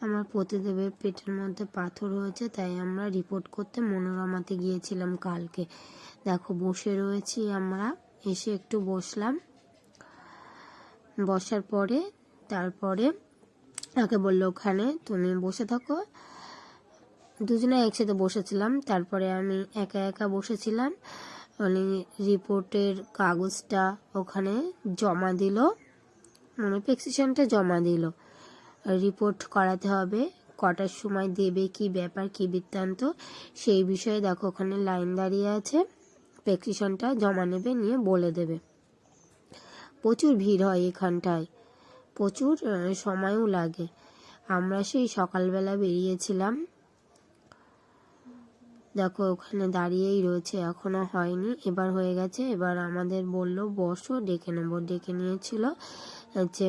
আমার পতিদেবের পেটের মধ্যে পাথর হয়েছে, তাই আমরা রিপোর্ট করতে মনোরমাতে গিয়েছিলাম কালকে। দেখো, বসে রয়েছি আমরা, এসে একটু বসলাম। বসার পরে, তারপরে তাকে বলল, ওখানে তুমি বসে থাকো। দুজনে একসাথে বসেছিলাম, তারপরে আমি একা একা বসেছিলাম। উনি রিপোর্টের কাগজটা ওখানে জমা দিল মানে প্রেসক্রিপশনটা জমা দিল। রিপোর্ট করাতে হবে, কটার সময় দেবে, কি ব্যাপার, কি বৃত্তান্ত, সেই বিষয়ে দেখো ওখানে লাইন দাঁড়িয়ে আছে প্রেসক্রিপশনটা জমা নেবে, নিয়ে বলে দেবে। প্রচুর ভিড় হয় এখানটায়, প্রচুর সময়ও লাগে। আমরা সেই সকালবেলা বেরিয়েছিলাম। দেখো ওখানে দাঁড়িয়েই রয়েছে, এখনও হয়নি, এবার হয়ে গেছে, এবার আমাদের বলল, বসো, ডেকে নেব। ডেকে নিয়েছিল, হচ্ছে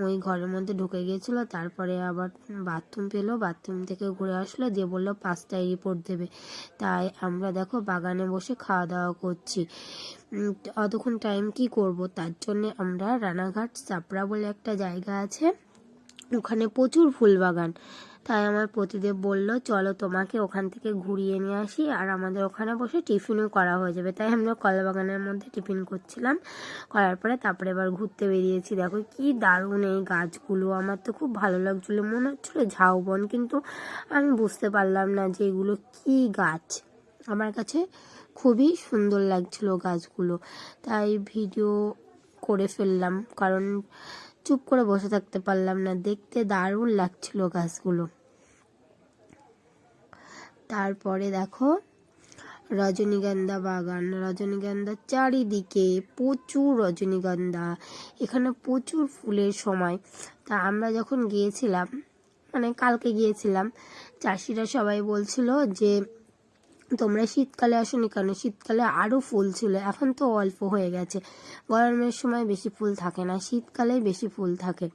ওই ঘরের মধ্যে ঢুকে গিয়েছিল, তারপরে আবার বাথরুম পেল, বাথরুম থেকে ঘুরে আসলো, দিয়ে বলল পাঁচটায় রিপোর্ট দেবে। তাই আমরা দেখো বাগানে বসে খাওয়া দাওয়া করছি। অতক্ষণ টাইম কি করব? তার জন্যে আমরা রানাঘাট চাপড়া বলে একটা জায়গা আছে। ওখানে প্রচুর ফুল বাগান তাই আমার প্রতিদেব বলল, চলো তোমাকে ওখান থেকে ঘুরিয়ে নিয়ে আসি আর আমাদের ওখানে বসে টিফিনও করা হয়ে যাবে। তাই আমরা কলা বাগানের মধ্যে টিফিন করছিলাম। করার পরে তারপরে এবার ঘুরতে বেরিয়েছি। দেখো কি দারুণ এই গাছগুলো। আমার তো খুব ভালো লাগছিল, মনে হচ্ছিল ঝাউবন, কিন্তু আমি বুঝতে পারলাম না যে এগুলো কি গাছ। আমার কাছে খুবই সুন্দর লাগছিল গাছগুলো। তাই ভিডিও করে ফেললাম, কারণ চুপ করে বসে থাকতে পারলাম না। দেখতে দারুণ লাগছিল গাছগুলো। তারপরে দেখো, রজনীগন্ধা বাগান। রজনীগন্ধার চারিদিকে প্রচুর রজনীগন্ধা। এখানে প্রচুর ফুলের সময়। তা আমরা যখন গিয়েছিলাম মানে কালকে গিয়েছিলাম, চাষিরা সবাই বলছিল যে তোমরা শীতকালে আসোনি কেন? শীতকালে আরও ফুল ছিল। এখন তো অল্প হয়ে গেছে। গরমের সময় বেশি ফুল থাকে না। শীতকালে বেশি ফুল থাকে।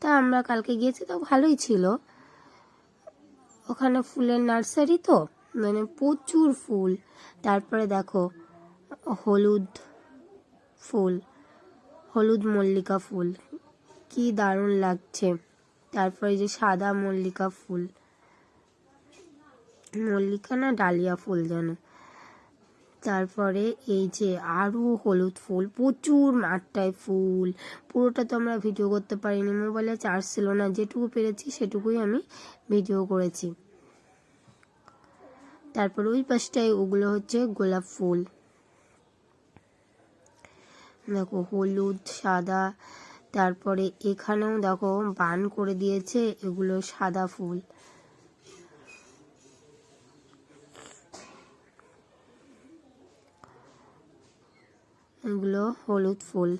তা আমরা কালকে গিয়েছি তো ভালোই ছিল। ওখানে ফুলের নার্সারি তো? মানে প্রচুর ফুল। তারপরে দেখো, হলুদ ফুল, হলুদ মল্লিকা ফুল। কি দারুণ লাগছে। তারপরে যে সাদা মল্লিকা ফুল। মল্লিকা না ডালিয়া ফুল যেন। তারপরে এই যে আরও হলুদ ফুল, প্রচুর মাঠটায় ফুল। পুরোটা তো আমরা ভিডিও করতে পারিনি, মোবাইলে চার্জ ছিল না। যেটুকু পেরেছি সেটুকুই আমি ভিডিও করেছি। তারপর ওই পাশটায় ওগুলো হচ্ছে গোলাপ ফুল। দেখো হলুদ, সাদা, তারপরে এখানেও দেখো বান করে দিয়েছে এগুলো সাদা ফুল। এগুলো হলুদ ফুল।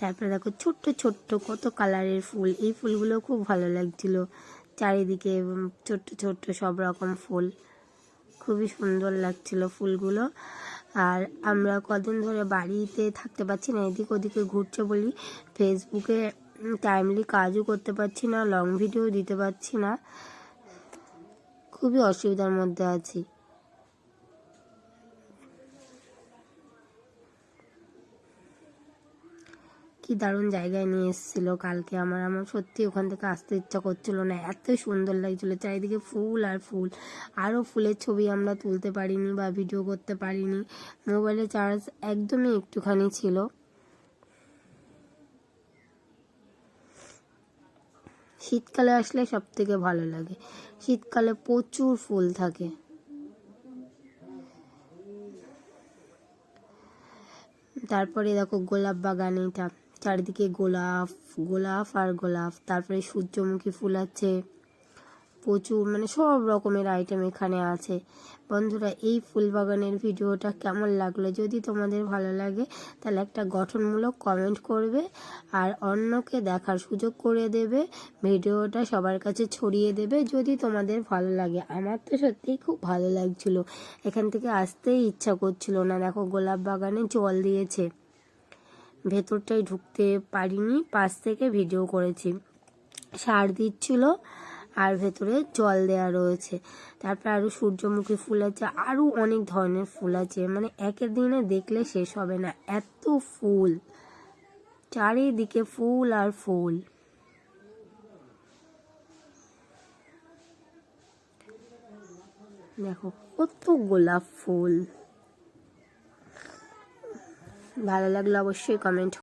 তারপরে দেখো ছোট্ট ছোট্ট কত কালারের ফুল। এই ফুলগুলো খুব ভালো লাগছিল। চারিদিকে ছোট্ট ছোট্ট সব রকম ফুল। খুবই সুন্দর লাগছিল ফুলগুলো। আর আমরা কদিন ধরে বাড়িতে থাকতে পারছি না, এদিক ওদিকে ঘুরছে বলি ফেসবুকে টাইমলি কাজও করতে পারছি না লং ভিডিও দিতে পারছি না। খুবই অসুবিধার মধ্যে আছি। কি দারুণ জায়গায় নিয়ে এসেছিল কালকে আমার। আমার সত্যি ওখান থেকে আসতে ইচ্ছা করছিল না। এত সুন্দর লাগছিল, চারিদিকে ফুল আর ফুল। আরও ফুলের ছবি আমরা তুলতে পারিনি বা ভিডিও করতে পারিনি। মোবাইলে চার্জ একদমই একটুখানি ছিল। শীতকালে আসলে সব থেকে ভালো লাগে। শীতকালে প্রচুর ফুল থাকে। তারপরে দেখো গোলাপ বাগান এটা। চারিদিকে গোলাপ গোলাপ আর গোলাপ। তারপরে সূর্যমুখী ফুল আছে। প্রচুর মানে সব রকমের আইটেম এখানে আছে। বন্ধুরা, এই ফুল বাগানের ভিডিওটা কেমন লাগল? যদি তোমাদের ভালো লাগে, তাহলে একটা গঠনমূলক কমেন্ট করবে আর অন্যকে দেখার সুযোগ করে দেবে। ভিডিওটা সবার কাছে ছড়িয়ে দেবে যদি তোমাদের ভালো লাগে। আমার তো সত্যিই খুব ভালো লাগছিল। এখান থেকে আসতেই ইচ্ছা করছিল না। দেখো, গোলাপ বাগানে জল দিয়েছে। ভেতরটায় ঢুকতে পারিনি, পাশ থেকে ভিডিও করেছি। সার দিচ্ছিল। আর ভেতরে জল দেওয়া রয়েছে। তারপর আরও সূর্যমুখী ফুল আছে আরও অনেক ধরনের ফুল আছে। মানে একের দিনে দেখলে শেষ হবে না। এত ফুল। চারিদিকে ফুল আর ফুল। দেখো, কত গোলাপ ফুল। ভালো লাগলে অবশ্যই কমেন্ট